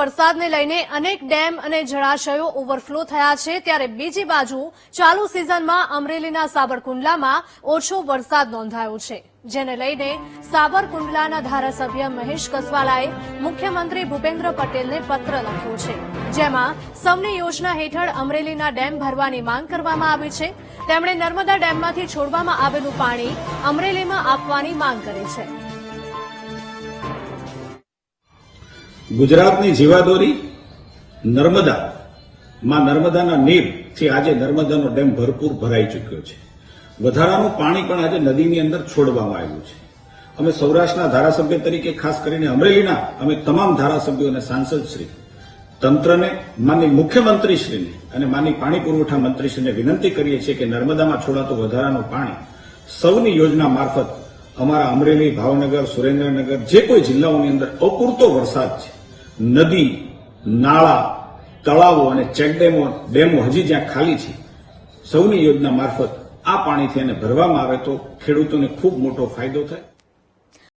વરસાદને લઈને અનેક ડેમ અને જળાશયો ઓવરફ્લો થયા છે. ત્યારે બીજી બાજુ ચાલુ સિઝનમાં અમરેલીના સાબરકુંડલામાં ઓછો વરસાદ નોંધાયો છે. જેને લઈને સાબરકુંડલાના ધારાસભ્ય મહેશ કસવાલાએ મુખ્યમંત્રી ભૂપેન્દ્ર પટેલને પત્ર લખ્યો છે. જેમાં સૌની યોજના હેઠળ અમરેલીના ડેમ ભરવાની માંગ કરવામાં આવી છે. તેમણે નર્મદા ડેમમાંથી છોડવામાં આવેલું પાણી અમરેલીમાં આપવાની માંગ કરી છે. ગુજરાતની જીવાદોરી નર્મદા. માં નર્મદાના નીરથી આજે નર્મદાનો ડેમ ભરપૂર ભરાઈ ચૂક્યો છે. વધારાનું પાણી પણ આજે નદીની અંદર છોડવામાં આવ્યું છે. અમે સૌરાષ્ટ્રના ધારાસભ્ય તરીકે ખાસ કરીને અમરેલીના અમે તમામ ધારાસભ્યો અને સાંસદશ્રી તંત્રને માની મુખ્યમંત્રીશ્રીને અને માની પાણી પુરવઠા મંત્રીશ્રીને વિનંતી કરીએ છીએ કે નર્મદામાં છોડાતું વધારાનું પાણી સૌની યોજના મારફત અમારા અમરેલી, ભાવનગર, સુરેન્દ્રનગર જે કોઈ જિલ્લાઓની અંદર અપૂરતો વરસાદ છે નદી, નાળા, તળાવો અને ચેકડેમો ડેમો હજી જ્યાં ખાલી છે. સૌની યોજના મારફત આ પાણીથી એને ભરવામાં આવે તો ખેડૂતોને ખૂબ મોટો ફાયદો થાય.